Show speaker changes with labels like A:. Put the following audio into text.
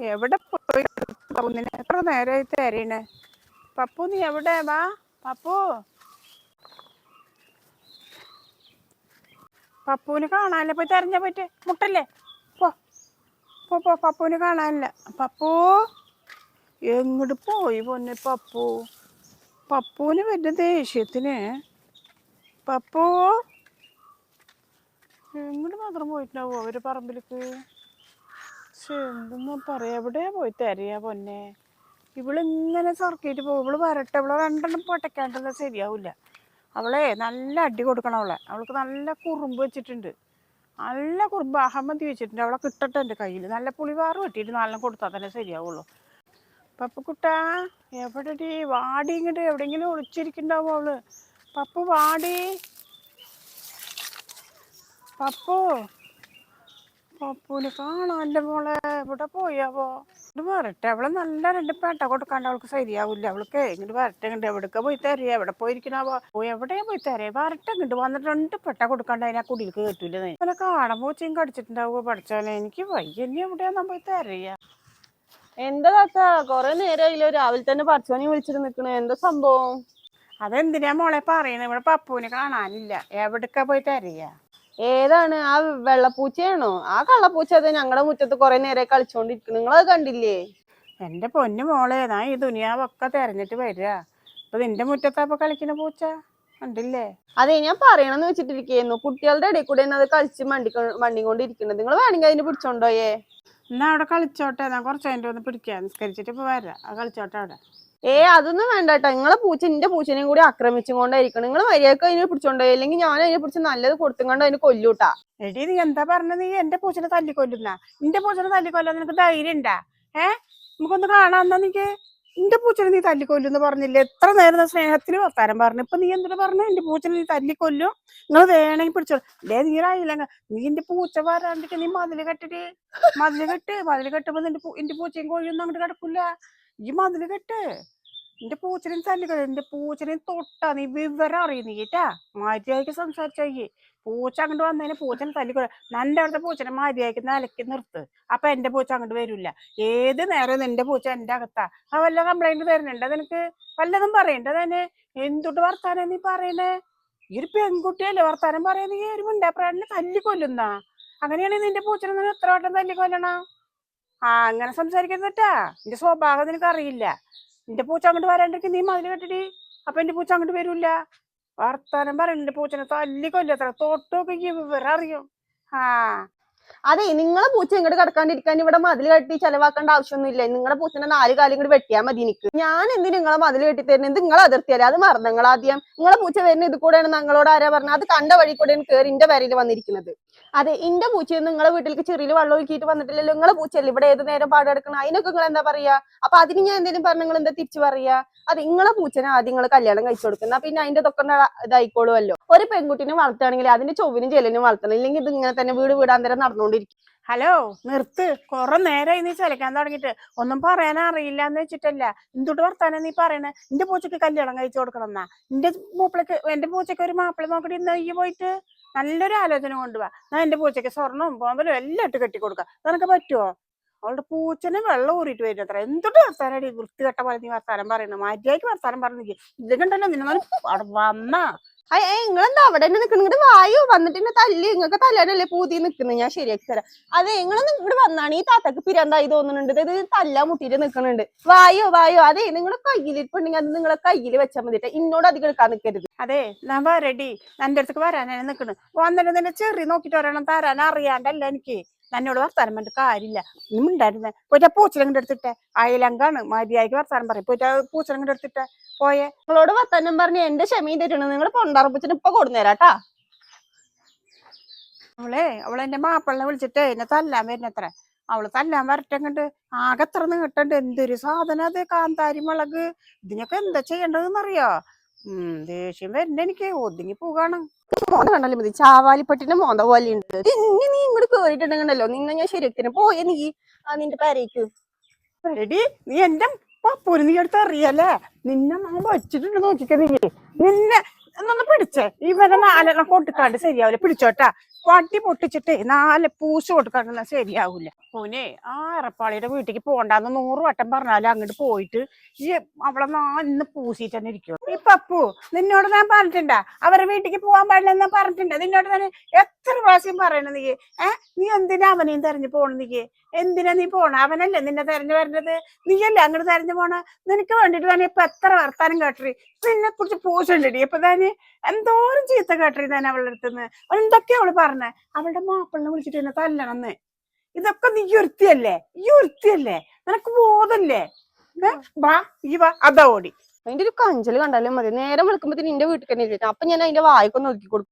A: എവിടെ പോയി? പപ്പുന്നിന് എത്ര നേരമായി തരീണ് പപ്പു നീ എവിടെ? വാ പപ്പു. പപ്പുവിന് കാണാനില്ല. പോയി തെരഞ്ഞ പറ്റേ മുട്ടല്ലേ? പോ. പോ പോ പപ്പുവിന് കാണാനില്ല. പപ്പു എങ്ങോട്ട് പോയി പൊന്നെ പപ്പു? പപ്പുവിന് വരുന്ന ദേഷ്യത്തിന്. പപ്പു എങ്ങോട്ട് മാത്രം പോയിട്ടുണ്ടാവോ? അവർ പറമ്പിലേക്ക്. പക്ഷെ എന്തെന്നാ പറയാ എവിടെയാ പോയി തരയാ പൊന്നെ? ഇവളിങ്ങനെ സർക്കിട്ട് പോകും. ഇവൾ വരട്ടെ ഇവളെ രണ്ടെണ്ണം പൊട്ടക്കാണ്ടല്ല ശരിയാവില്ല. അവളെ നല്ല അടി കൊടുക്കണം അവളെ. അവൾക്ക് നല്ല കുറുമ്പ് വെച്ചിട്ടുണ്ട്. നല്ല കുറുമ്പ് അഹമ്മതി വെച്ചിട്ടുണ്ട്. അവളെ കിട്ടട്ടെ എന്റെ കയ്യിൽ. നല്ല പുളിവാറ് വെട്ടിയിട്ട് നല്ല കൊടുത്താൽ തന്നെ ശരിയാവുള്ളൂ. പപ്പുക്കുട്ടാ എവിടെടി? വാടി ഇങ്ങോട്ട് എവിടെയെങ്കിലും ഒളിച്ചിരിക്കണ്ടാവും അവൾ. പപ്പു വാടി. പപ്പു. പപ്പുവിന് കാണാന്റെ മോളെ? ഇവിടെ പോയാവോ ഇത് വരട്ടെ. അവൾ നല്ല രണ്ട് പേട്ട കൊടുക്കാണ്ട് അവൾക്ക് ശരിയാവില്ല. അവൾക്ക് ഇങ്ങോട്ട് വരട്ടെ ഇങ്ങോട്ട് എവിടേക്കാ പോയി തരേ? എവിടെ പോയിരിക്കണാവോ ഓ എവിടെയാ പോയി തരേ? വരട്ടെ ഇങ്ങോട്ട് വന്നിട്ട് രണ്ട് പെട്ട കൊടുക്കാണ്ട് അതിനെ കുടിയിലേക്ക് കയറ്റൂല അങ്ങനെ കാടം പൂച്ചയും കടിച്ചിട്ടുണ്ടാവുക പഠിച്ചാലേ എനിക്ക് വയ്യന്നെ എവിടെയാ എവിടെയാ പോയി തരയാ
B: എന്താ താത്ത? കൊറേ നേരമായില്ലോ രാവിലെ തന്നെ പറിച്ചോനി വിളിച്ചിട്ട് നിക്കണേ. എന്താ സംഭവം?
A: അതെന്തിനാ മോളെ പറയണേ ഇവിടെ പപ്പുവിനെ കാണാനില്ല. എവിടെക്കാ പോയി തരയാ
B: ഏതാണ്? ആ വെള്ളപ്പൂച്ചയാണോ? ആ കള്ളപ്പൂച്ച അത് ഞങ്ങളുടെ മുറ്റത്ത് നേരെ നേരമായി നിങ്ങൾ നിങ്ങളത് കണ്ടില്ലേ?
A: എന്റെ പൊന്നു മോളെ ഞാൻ ഈ ദുനിയാവൊക്കെ തെരഞ്ഞിട്ട് വരിക. ഇപ്പൊ നിന്റെ മുറ്റത്താ ഇപ്പൊ കളിക്കുന്ന പൂച്ച? കണ്ടില്ലേ?
B: അതെ ഞാൻ പറയണമെന്ന് വെച്ചിട്ടിരിക്കുന്നു. കുട്ടികളുടെ ഇടയിൽ കൂടെ അത് കളിച്ച് മണ്ടി മണ്ടിക്കൊണ്ടിരിക്കുന്നത് നിങ്ങൾ വേണമെങ്കിൽ അതിന് പിടിച്ചോണ്ടോയേ?
A: എന്നാ അവിടെ കളിച്ചോട്ടെ. ഞാൻ കുറച്ച് അതിന്റെ ഒന്ന് പിടിക്കാം. നിസ്കരിച്ചിട്ട് ഇപ്പൊ വരാം. ആ കളിച്ചോട്ടെ അവിടെ.
B: ഏ അതൊന്നും വേണ്ട കേട്ടോ നിങ്ങളെ പൂച്ച എന്റെ പൂച്ചനെയും കൂടി ആക്രമിച്ചുകൊണ്ടായിരിക്കണം. നിങ്ങൾ മര്യാദയ്ക്ക് അതിനെ പിടിച്ചോണ്ടോ? അല്ലെങ്കിൽ ഞാൻ അതിനെ പിടിച്ച് നല്ലത് കൊടുത്തുകൊണ്ട് അതിന് കൊല്ലൂട്ടാ.
A: എടി നീ എന്താ പറഞ്ഞത്? നീ എന്റെ പൂച്ചനെ തല്ലിക്കൊല്ലുന്ന? നിന്റെ പൂച്ചനെ തല്ലിക്കൊല്ലാൻ നിനക്ക് ധൈര്യം ഉണ്ടാ ഏ? നമുക്കൊന്ന് കാണാന്നാ നിനക്ക്. നിന്റെ പൂച്ചനെ നീ തല്ലിക്കൊല്ലുന്ന് പറഞ്ഞില്ലേ? എത്ര നേരം സ്നേഹത്തിന് വർത്താനം പറഞ്ഞു. ഇപ്പൊ നീ എന്തിനു പറഞ്ഞു? എന്റെ പൂച്ചനെ നീ തല്ലിക്കൊല്ലും. നിങ്ങൾ വേണമെങ്കിൽ പിടിച്ചോ. നീ ആയില്ല നീ എന്റെ പൂച്ച വരാണ്ടിട്ട് നീ മതിൽ കെട്ടിട്ട്. മതിൽ കെട്ട്. മതിൽ കെട്ടുമ്പോ നിന്റെ എന്റെ പൂച്ചയും കോഴിയൊന്നും അങ്ങോട്ട് കിടക്കില്ല ഈ മതിൽ കെട്ട്. എന്റെ പൂച്ചനെയും തല്ലിക്കൊല്ലും എന്റെ പൂച്ചനെയും തൊട്ടാ. നീ വിവരം അറിയും നീ കേട്ടാ. മര്യാദയ്ക്ക് സംസാരിച്ചോയ്യേ പൂച്ച അങ്ങോട്ട് വന്നതിന് പൂച്ചനെ തല്ലിക്കൊള്ള നിന്റെ അവിടുത്തെ പൂച്ചനെ മര്യാദയ്ക്ക് നിലയ്ക്ക് നിർത്ത്. അപ്പൊ എന്റെ പൂച്ച അങ്ങോട്ട് വരില്ല. ഏത് നേരം നിന്റെ പൂച്ച എന്റെ അകത്താ. ആ വല്ല കംപ്ലൈന്റ് തരുന്നുണ്ട് നിനക്ക്? വല്ലതും പറയണ്ട തന്നെ എന്തുട്ട് വർത്താനം നീ പറയണേ? ഈ ഒരു പെൺകുട്ടിയല്ലേ വർത്താനം പറയാ നീ ഒരു മുണ്ടാപ്രാണിനെ തല്ലിക്കൊല്ലുന്ന അങ്ങനെയാണെങ്കിൽ നിന്റെ പൂച്ചനെ എത്ര വട്ടം തല്ലിക്കൊല്ലണം ആ അങ്ങനെ സംസാരിക്കരുതട്ടാ നിന്റെ സ്വഭാവം നിനക്ക് അറിയില്ല. നിന്റെ പൂച്ച അങ്ങോട്ട് വരാണ്ടിരിക്കും നീ മതിൽ കെട്ടിടി. അപ്പൊ എന്റെ പൂച്ച അങ്ങോട്ട് വരൂല വർത്താനം പറയണ്ട പൂച്ചനെ തല്ലിക്കൊല്ലത്ര വിവരം അറിയും ആ
B: അതെ നിങ്ങളെ പൂച്ച ഇങ്ങോട്ട് കിടക്കാണ്ടിരിക്കാൻ ഇവിടെ മതിൽ കെട്ടി ചെലവാക്കേണ്ട ആവശ്യമൊന്നുമില്ല. നിങ്ങളുടെ പൂച്ചനെ നാല് കാലം ഇങ്ങോട്ട് വെട്ടിയാൽ മതി എനിക്ക്. ഞാൻ എന്തിനു നിങ്ങളെ മതിൽ കെട്ടി തരുന്നത് നിങ്ങളെ അതിർത്തിയല്ലേ? അത് മറന്നു നിങ്ങൾ ആദ്യം. നിങ്ങളെ പൂച്ച വരുന്ന ഇത് കൂടെയാണ് ഞങ്ങളോട് ആരാ പറഞ്ഞത്? അത് കണ്ട വഴി കൂടെയാണ് കയറി എന്റെ പേരിൽ വന്നിരിക്കുന്നത്. അതെ എന്റെ പൂച്ച നിങ്ങളെ വീട്ടിലേക്ക് ചെറിയ വെള്ളം ഒഴുക്കിയിട്ട് വന്നിട്ടില്ലല്ലോ. നിങ്ങളെ പൂച്ചയല്ലേ ഇവിടെ ഏത് നേരം പാടെടുക്കണം അതിനൊക്കെ നിങ്ങൾ എന്താ പറയാ? അപ്പൊ അതിന് ഞാൻ എന്തെങ്കിലും പറഞ്ഞ നിങ്ങൾ എന്താ തിരിച്ചു പറയാ? അത് നിങ്ങളെ പൂച്ചനെ ആദ്യം നിങ്ങൾ കല്യാണം കഴിച്ചു കൊടുക്കുന്ന. പിന്നെ അതിന്റെ തൊക്കെ ഇതായിക്കോളുമല്ലോ. ഒരു പെൺകുട്ടിനെ വളർത്തുകയാണെങ്കിൽ അതിന്റെ ചൊവ്വിനും ജലനും വളർത്തണം. ഇല്ലെങ്കിൽ ഇത് ഇങ്ങനെ തന്നെ വീട് വീടാന്തരം നടന്നുകൊണ്ടിരിക്കും
A: ഹലോ നിർത്ത്. കുറെ നേരമായി നീ ചലിക്കാൻ തുടങ്ങിയിട്ട്. ഒന്നും പറയാൻ അറിയില്ല എന്ന് വെച്ചിട്ടല്ല. എന്തുട്ട് വർത്താനം നീ പറയണേ? നിന്റെ പൂച്ചക്ക് കല്യാണം കഴിച്ചു കൊടുക്കണം എന്നാ. നിന്റെ മൂപ്പിളക്ക് എന്റെ പൂച്ചക്ക് ഒരു മാപ്പിള നോക്കിട്ട് ഇന്ന് ഈ പോയിട്ട്. നല്ലൊരു ആലോചന കൊണ്ടുപോവാ ഞാൻ എന്റെ പൂച്ചക്ക് സ്വർണവും പോമ്പലും എല്ലാം ഇട്ട് കെട്ടി കൊടുക്കാം. നിനക്ക് പറ്റുമോ അവളുടെ പൂച്ചനെ വെള്ളം ഊറിയിട്ട് വരും അത്ര. എന്തുട്ട് വർത്താനം വൃത്തികെട്ട പോലെ നീ വർത്താനം പറയുന്നു. മാറ്റിയായിട്ട് വർത്താനം പറഞ്ഞു ഉണ്ടല്ലോ നിന്നെ വന്നാ
B: അയ്യ നിങ്ങളെന്താ അവിടെ തന്നെ നിൽക്കണം ഇങ്ങോട്ട് വായു? വന്നിട്ട് എന്നെ തല്ലി. നിങ്ങൾക്ക് തല്ലാനല്ലേ പൂതി നിൽക്കുന്നത് ഞാൻ ശരിയാക്കി തരാം. അതെ നിങ്ങളൊന്നും ഇങ്ങോട്ട് വന്നാണ് ഈ താത്തക്ക് പിരന്തായി തോന്നുന്നുണ്ട് ഇത് തല്ലാ മുട്ടിട്ട് നിൽക്കുന്നുണ്ട് വായോ വായോ. അതെ നിങ്ങളെ കയ്യിലിരിപ്പുണ്ടെങ്കിൽ അത് നിങ്ങളെ കയ്യിൽ വെച്ചാൽ മതിട്ടെ. ഇന്നോട് അധികം എടുക്കാൻ നിൽക്കരുത്
A: അതെ ഞാൻ വരടി എന്റെ അടുത്തേക്ക് വരാനാണ് നിൽക്കുന്നത് വന്നിട്ട് നിന്നെ ചെറി നോക്കിട്ട് വരണം. തരാൻ അറിയാണ്ടല്ല എനിക്ക്. എന്നോട് വർത്താനം പറഞ്ഞിട്ട് കാര്യമില്ല. ഉണ്ടായിരുന്നേ പോയിട്ട് ആ പൂച്ചലങ്ങോട്ട് എടുത്തിട്ടെ. അയലങ്കാണ് മര്യാദയ്ക്ക് വർത്താനം പറയും. പോയിട്ട് ആ പൂച്ചലങ്ങോട്ട് എടുത്തിട്ടെ. പോയെ.
B: നിങ്ങളോട് വർത്താനം പറഞ്ഞ് എന്റെ ക്ഷമയും തെറ്റണം നിങ്ങൾ പൊണ്ടറപ്പിച്ചിട്ട് ഇപ്പൊ കൊടുന്നേരാട്ടാ
A: അവളെ അവളെന്റെ മാപ്പിളിനെ വിളിച്ചിട്ട് എന്നെ തല്ലാൻ വരുന്നത്ര. അവൾ തല്ലാൻ വരട്ടെ കണ്ട് ആകെ എത്ര നീട്ടണ്ട്. എന്തൊരു സാധനം അത് കാന്താരി മുളക് ഇതിനൊക്കെ എന്താ ചെയ്യേണ്ടതെന്നറിയോ? ദേഷ്യം വരണ്ട. എനിക്ക് ഒതുങ്ങി പോകാണ്.
B: കണ്ടല്ലോ മതി. ചാവാലിപ്പട്ടിന്റെ മോന്ത പോലെ ഉണ്ട് ഇനി നീ ഇങ്ങോട്ട് കേറിയിട്ടുണ്ടെങ്കിലോ നിന്നെ ഞാൻ ശരിക്കും പോയ നീ ആ നിന്റെ പേരേക്ക്.
A: എടി നീ എന്റെ പപ്പൂര് നീ എടുത്ത് അറിയല്ലേ? നിന്നെ നമ്മൾ വച്ചിട്ടുണ്ട് നോക്കിക്ക നിന്നെ എന്നൊന്ന് പിടിച്ചേ. ഇവരെ നാലെണ്ണം കൊട്ടിക്കാണ്ട് ശരിയാവില്ല. പിടിച്ചോട്ടാ. വട്ടി പൊട്ടിച്ചിട്ട് നാല് പൂശ കൊടുക്കാൻ ശരിയാവൂല. പൂനെ ആ അറപ്പാളിയുടെ വീട്ടിലേക്ക് പോണ്ടാന്ന് നൂറ് വട്ടം പറഞ്ഞാലും അങ്ങോട്ട് പോയിട്ട് ഈ അവളെ നാലിന്ന് പൂശിട്ട് തന്നെ ഇരിക്കും ഈ പപ്പു നിന്നോട് ഞാൻ പറഞ്ഞിട്ടുണ്ടാ. അവരെ വീട്ടിലേക്ക് പോകാൻ പാടില്ലെന്ന് എന്നാ പറഞ്ഞിട്ടുണ്ട്. നിന്നോട് തന്നെ എത്ര പ്രാവശ്യം പറയണ നീ? ഏ? നീ എന്തിനാ അവനെയും തെരഞ്ഞു പോണ നീ? എന്തിനാ നീ പോണ? അവനല്ലേ നിന്നെ തെരഞ്ഞു വരണത് നീയല്ലേ അങ്ങോട്ട് തെരഞ്ഞു പോണ? നിനക്ക് വേണ്ടിട്ട് തന്നെ ഇപ്പൊ എത്ര വർത്താനം കേട്ടറി നിന്നെ കുറിച്ച് പൂച്ചുണ്ടടി ഇപ്പൊ തന്നെ എന്തോരം ചീത്ത കേട്ടറി തന്നെ അവളുടെ അടുത്തുനിന്ന് എന്തൊക്കെയാ അവൾ പറഞ്ഞേ അവളുടെ മാപ്പിളിനെ വിളിച്ചിട്ട് എന്നെ തല്ലണമെന്ന് ഇതൊക്കെ നീ ഉരുത്തിയല്ലേ ഈ ഉരുത്തിയല്ലേ നിനക്ക് ബോധല്ലേ? വാ ഈ വാ അതാ ഓടി.
B: അതിന്റെ ഒരു കഞ്ചൽ കണ്ടാലും മതി. നേരം വിളിക്കുമ്പോ നിന്റെ വീട്ടിൽ തന്നെ അപ്പൊ ഞാൻ അതിന്റെ വായിക്കൊന്ന് ഒതുക്കി കൊടുക്കും.